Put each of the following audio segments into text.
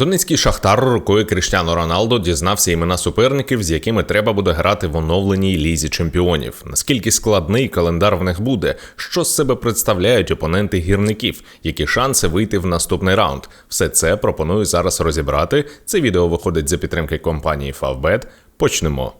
Донецький шахтар рукою Кріштіану Роналдо дізнався імена суперників, з якими треба буде грати в оновленій лізі чемпіонів. Наскільки складний календар в них буде, що з себе представляють опоненти гірників, які шанси вийти в наступний раунд. Все це пропоную зараз розібрати. Це відео виходить за підтримки компанії Favbet. Почнемо.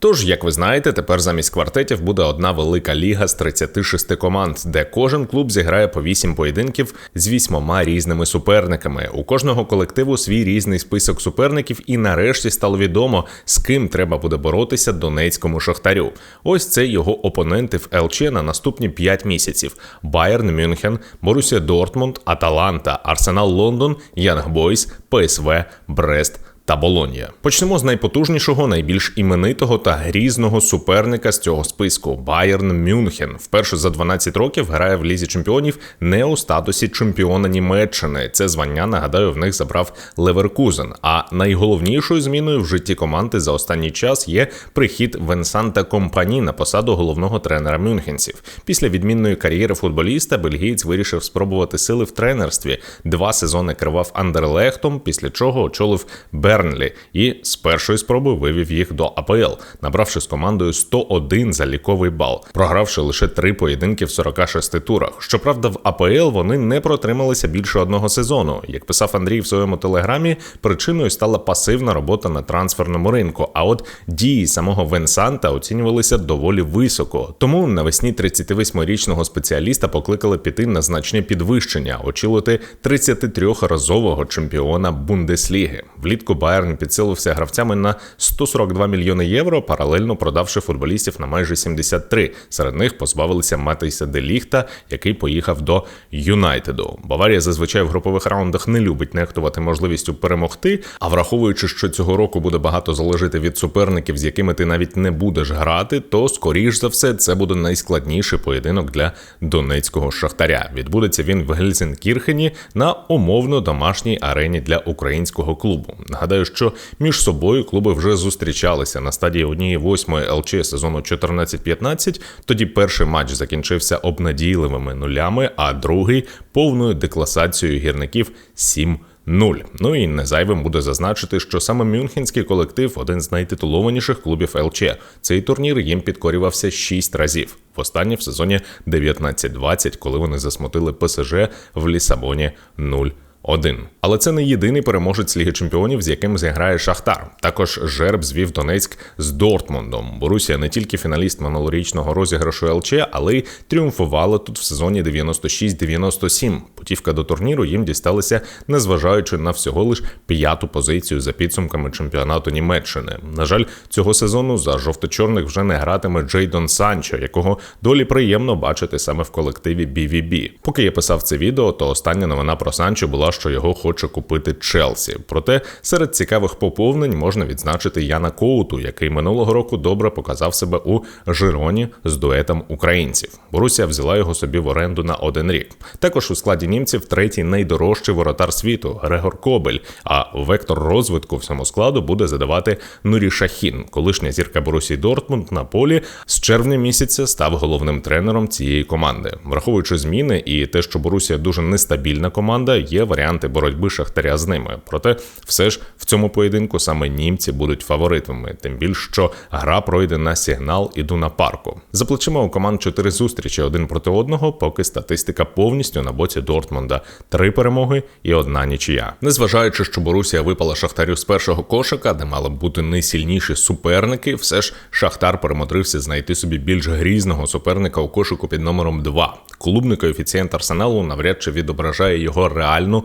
Тож, як ви знаєте, тепер замість квартетів буде одна велика ліга з 36 команд, де кожен клуб зіграє по 8 поєдинків з вісьмома різними суперниками. У кожного колективу свій різний список суперників, і нарешті стало відомо, з ким треба буде боротися донецькому шахтарю. Ось це його опоненти в ЛЧ на наступні 5 місяців: Байерн Мюнхен, Борусія Дортмунд, Аталанта, Арсенал Лондон, Янг Бойс, ПСВ, Брест та Болонія. Почнемо з найпотужнішого, найбільш іменитого та грізного суперника з цього списку Байерн Мюнхен. Вперше за 12 років грає в лізі чемпіонів не у статусі чемпіона Німеччини. Це звання нагадаю в них забрав Леверкузен. А найголовнішою зміною в житті команди за останній час є прихід Венсанта Компані на посаду головного тренера Мюнхенців. Після відмінної кар'єри футболіста бельгієць вирішив спробувати сили в тренерстві. Два сезони керував Андерлехтом, після чого очолив Бер. Бернлі і з першої спроби вивів їх до АПЛ, набравши з командою 101 заліковий бал, програвши лише три поєдинки в 46 турах. Щоправда, в АПЛ вони не протрималися більше одного сезону. Як писав Андрій в своєму телеграмі, причиною стала пасивна робота на трансферному ринку. А от дії самого Венсанта оцінювалися доволі високо. Тому навесні 38-річного спеціаліста покликали піти на значне підвищення, очолити 33-разового чемпіона Бундесліги. Влітку Байерн підсилився гравцями на 142 мільйони євро, паралельно продавши футболістів на майже 73. Серед них позбавилися Матейса Деліхта, який поїхав до Юнайтеду. Баварія зазвичай в групових раундах не любить нехтувати можливістю перемогти. А враховуючи, що цього року буде багато залежати від суперників, з якими ти навіть не будеш грати, то скоріш за все це буде найскладніший поєдинок для донецького шахтаря. Відбудеться він в Гельзенкірхені на умовно домашній арені для українського клубу. Нагадаю, нагадаю, що між собою клуби вже зустрічалися на стадії однієї восьмої ЛЧ сезону 14-15, Тоді перший матч закінчився обнадійливими нулями, а другий повною декласацією гірників 7-0. Нуль, ну і не зайвим буде зазначити, що саме Мюнхенський колектив один з найтитулованіших клубів ЛЧ. Цей турнір їм підкорювався шість разів. Востаннє в сезоні 19-20, коли вони засмутили ПСЖ в Лісабоні 0-2. Один, Але це не єдиний переможець Ліги Чемпіонів, з яким зіграє Шахтар. Також жерб звів Донецьк з Дортмундом. Борусія не тільки фіналіст минулорічного розіграшу ЛЧ, але й тріумфувала тут в сезоні 96-97. Путівка до турніру їм дісталася, незважаючи на всього лиш п'яту позицію за підсумками чемпіонату Німеччини. На жаль, цього сезону за жовто-чорних вже не гратиме Джейдон Санчо, якого долі приємно бачити саме в колективі BVB. Поки я писав це відео, то остання новина про Санчо була що його хоче купити Челсі. Проте серед цікавих поповнень можна відзначити Яна Коуту, який минулого року добре показав себе у Жироні з дуетом українців. Борусія взяла його собі в оренду на один рік. Також у складі німців третій найдорожчий воротар світу Грегор Кобель. А вектор розвитку в цьому складу буде задавати Нурі Шахін, колишня зірка Борусії Дортмунд на полі з червня місяця став головним тренером цієї команди. Враховуючи зміни і те, що Борусія дуже нестабільна команда, є варіант варіанти боротьби Шахтаря з ними. Проте, все ж в цьому поєдинку саме німці будуть фаворитами, тим більше що гра пройде на сигнал іду на парку. За плечима у команд чотири зустрічі один проти одного, поки статистика повністю на боці Дортмунда. Три перемоги і одна нічия. Незважаючи, що Борусія випала Шахтарю з першого кошика, де мали б бути найсильніші суперники, все ж Шахтар перемотрився знайти собі більш грізного суперника у кошику під номером 2. Клубний коефіцієнт арсеналу навряд чи відображає його реальну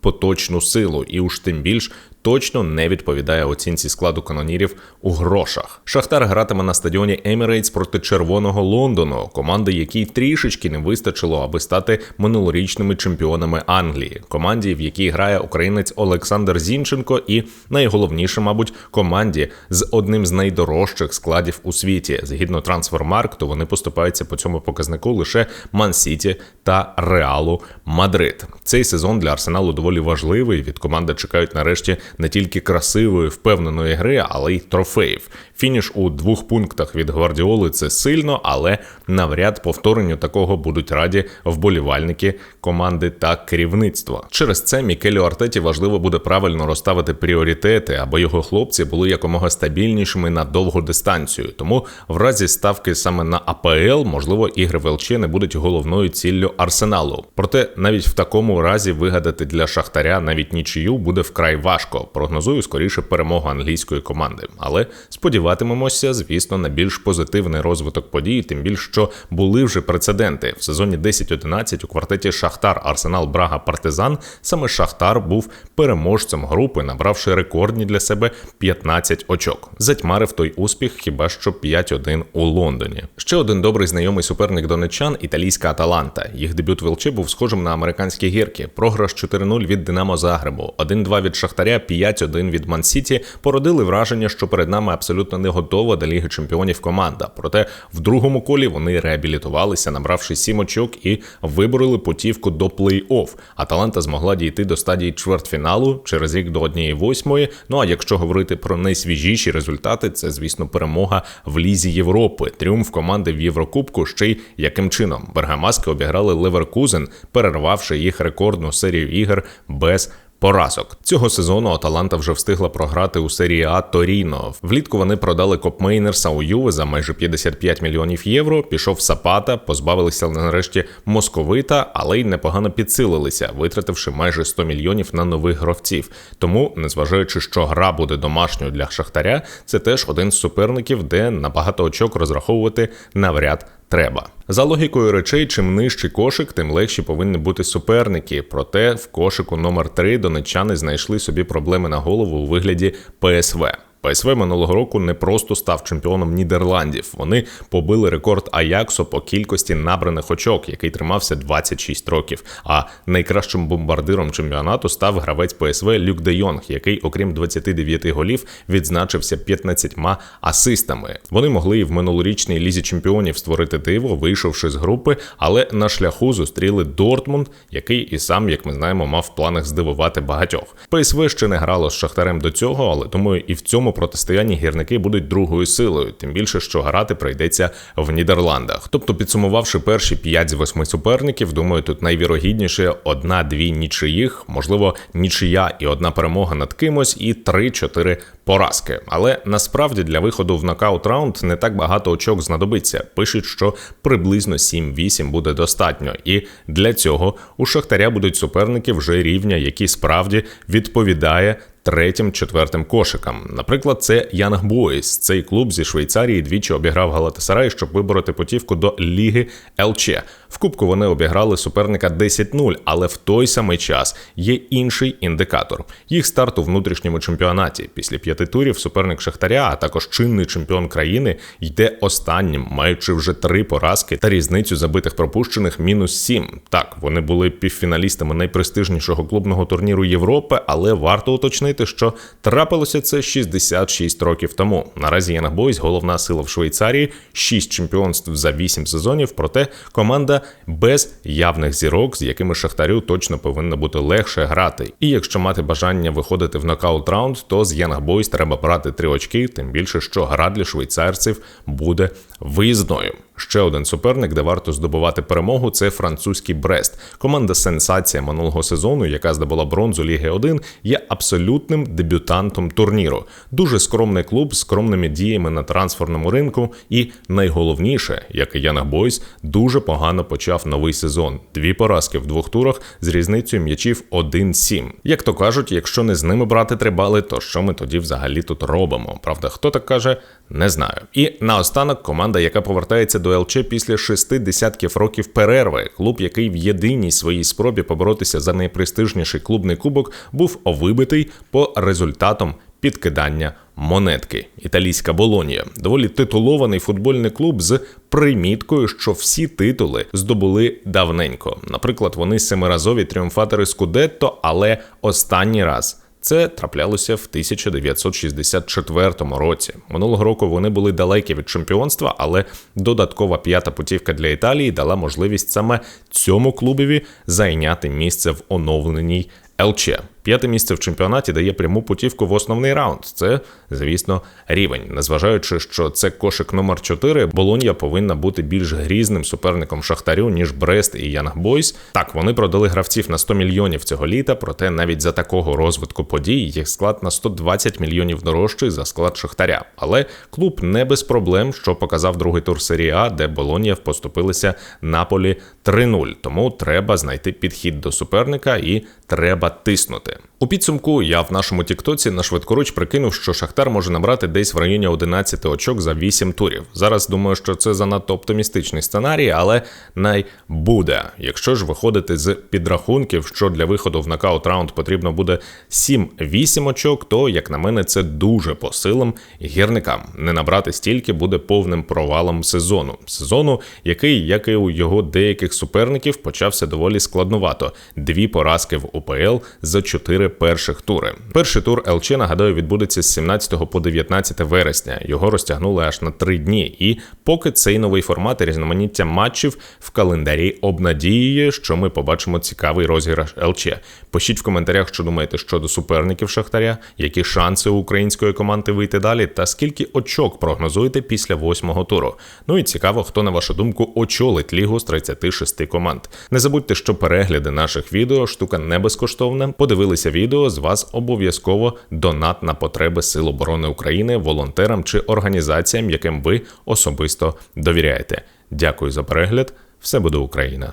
поточну силу, і уж тим більш точно не відповідає оцінці складу канонірів у грошах. Шахтар гратиме на стадіоні Емірейтс проти червоного Лондону, команди, якій трішечки не вистачило, аби стати минулорічними чемпіонами Англії, команді, в якій грає українець Олександр Зінченко, і найголовніше, мабуть, команді з одним з найдорожчих складів у світі. Згідно трансфермаркту, вони поступаються по цьому показнику лише Ман-Сіті та Реалу Мадрид. Цей сезон для Арсеналу доволі доволі важливий. Від команди чекають нарешті не тільки красивої, впевненої гри, але й трофеїв. Фініш у двох пунктах від гвардіоли це сильно, але навряд повторенню такого будуть раді вболівальники команди та керівництво. Через це Мікелю Артеті важливо буде правильно розставити пріоритети, аби його хлопці були якомога стабільнішими на довгу дистанцію. Тому в разі ставки саме на АПЛ, можливо, ігри в ЛЧ не будуть головною ціллю арсеналу. Проте навіть в такому разі вигадати для шахтаря навіть нічию буде вкрай важко. Прогнозую скоріше перемогу англійської команди, але сподіватимемося, звісно, на більш позитивний розвиток подій, тим більше що були вже прецеденти в сезоні 10-11 у квартеті Шахтар Арсенал Брага Партизан. Саме Шахтар був переможцем групи, набравши рекордні для себе 15 очок. Затьмарив той успіх хіба що 5-1 у Лондоні. Ще один добрий знайомий суперник донечан італійська Аталанта. Їх дебют в ЛЧ був схожим на американські гірки. Програш 4-0 від Динамо Загребу, 1-2 від Шахтаря, 5-1 від Мансіті породили враження, що перед нами абсолютно не готова до Ліги Чемпіонів команда. Проте в другому колі вони реабілітувалися, набравши 7 очок і вибороли путівку до плей-офф. Аталанта змогла дійти до стадії чвертьфіналу через рік до однієї восьмої. Ну а якщо говорити про найсвіжіші результати, це звісно перемога в лізі Європи. Тріумф команди в Єврокубку ще й яким чином Бергамаски обіграли Леверкузен, перервавши їх рекордну серію ігор без Поразок цього сезону Аталанта вже встигла програти у серії А Торіно. Влітку вони продали Копмейнерса у Юве за майже 55 мільйонів євро. Пішов Сапата, позбавилися нарешті московита, але й непогано підсилилися, витративши майже 100 мільйонів на нових гравців. Тому, незважаючи, що гра буде домашньою для Шахтаря, це теж один з суперників, де на багато очок розраховувати навряд треба. За логікою речей, чим нижчий кошик, тим легші повинні бути суперники. Проте в кошику номер 3 донеччани знайшли собі проблеми на голову у вигляді ПСВ. ПСВ минулого року не просто став чемпіоном Нідерландів. Вони побили рекорд Аяксо по кількості набраних очок, який тримався 26 років. А найкращим бомбардиром чемпіонату став гравець ПСВ Люк Де Йонг, який, окрім 29 голів, відзначився 15 асистами. Вони могли і в минулорічній лізі чемпіонів створити диво, вийшовши з групи, але на шляху зустріли Дортмунд, який і сам, як ми знаємо, мав в планах здивувати багатьох. ПСВ ще не грало з Шахтарем до цього, але думаю, і в цьому цьому протистоянні гірники будуть другою силою, тим більше, що грати прийдеться в Нідерландах. Тобто, підсумувавши перші 5 з 8 суперників, думаю, тут найвірогідніше одна-дві нічиїх, можливо, нічия і одна перемога над кимось, і 3-4 поразки. Але насправді для виходу в нокаут раунд не так багато очок знадобиться. Пишуть, що приблизно 7-8 буде достатньо, і для цього у Шахтаря будуть суперники вже рівня, які справді відповідає третім, четвертим кошикам. Наприклад, це Янг Бойс. Цей клуб зі Швейцарії двічі обіграв Галатасарай, щоб вибороти путівку до Ліги ЛЧ. В Кубку вони обіграли суперника 10-0, але в той самий час є інший індикатор. Їх старт у внутрішньому чемпіонаті. Після п'яти турів суперник Шахтаря, а також чинний чемпіон країни, йде останнім, маючи вже три поразки та різницю забитих пропущених мінус сім. Так, вони були півфіналістами найпрестижнішого клубного турніру Європи, але варто уточнити, що трапилося це 66 років тому. Наразі Янгбойс головна сила в Швейцарії, 6 чемпіонств за 8 сезонів. Проте команда без явних зірок, з якими Шахтарю точно повинно бути легше грати. І якщо мати бажання виходити в нокаут раунд, то з Young Boys треба брати три очки, тим більше що гра для швейцарців буде виїзною. Ще один суперник, де варто здобувати перемогу, це французький Брест. Команда сенсація минулого сезону, яка здобула бронзу Ліги 1, є абсолютним дебютантом турніру. Дуже скромний клуб з скромними діями на трансферному ринку. І найголовніше, як і Янах Бойс, дуже погано почав новий сезон. Дві поразки в двох турах з різницею м'ячів 1-7. Як то кажуть, якщо не з ними брати три бали, то що ми тоді взагалі тут робимо? Правда, хто так каже, не знаю. І наостанок команда, яка повертається до ЛЧ після шести десятків років перерви, клуб, який в єдиній своїй спробі поборотися за найпрестижніший клубний кубок, був овибитий по результатам підкидання монетки. Італійська Болонія доволі титулований футбольний клуб з приміткою, що всі титули здобули давненько. Наприклад, вони семиразові тріумфатори Скудетто, але останній раз. Це траплялося в 1964 році. Минулого року вони були далекі від чемпіонства, але додаткова п'ята путівка для Італії дала можливість саме цьому клубові зайняти місце в оновленій ЛЧ. П'яте місце в чемпіонаті дає пряму путівку в основний раунд. Це, звісно, рівень. Незважаючи, що це кошик номер 4 Болонья повинна бути більш грізним суперником Шахтарю, ніж Брест і Янг Бойс. Так, вони продали гравців на 100 мільйонів цього літа, проте навіть за такого розвитку подій їх склад на 120 мільйонів дорожчий за склад Шахтаря. Але клуб не без проблем, що показав другий тур серії А, де Болонья поступилися Наполі 3-0. Тому треба знайти підхід до суперника і треба тиснути. У підсумку я в нашому Тіктоці на швидкоруч прикинув, що Шахтар може набрати десь в районі 11 очок за 8 турів. Зараз думаю, що це занадто оптимістичний сценарій, але най буде. Якщо ж виходити з підрахунків, що для виходу в нокаут раунд потрібно буде 7-8 очок, то як на мене, це дуже по силам гірникам. Не набрати стільки буде повним провалом сезону. Сезону, який, як і у його деяких суперників, почався доволі складновато. Дві поразки в УПЛ за перших тури. Перший тур ЛЧ, нагадаю, відбудеться з 17 по 19 вересня. Його розтягнули аж на три дні. І поки цей новий формат і різноманіття матчів в календарі обнадіює, що ми побачимо цікавий розіграш ЛЧ. Пишіть в коментарях, що думаєте щодо суперників Шахтаря, які шанси у української команди вийти далі, та скільки очок прогнозуєте після восьмого туру. Ну і цікаво, хто на вашу думку очолить лігу з 36 команд. Не забудьте, що перегляди наших відео штука не безкоштовна. Подивилися відео, з вас обов'язково донат на потреби Сил оборони України, волонтерам чи організаціям, яким ви особисто довіряєте. Дякую за перегляд. Все буде Україна!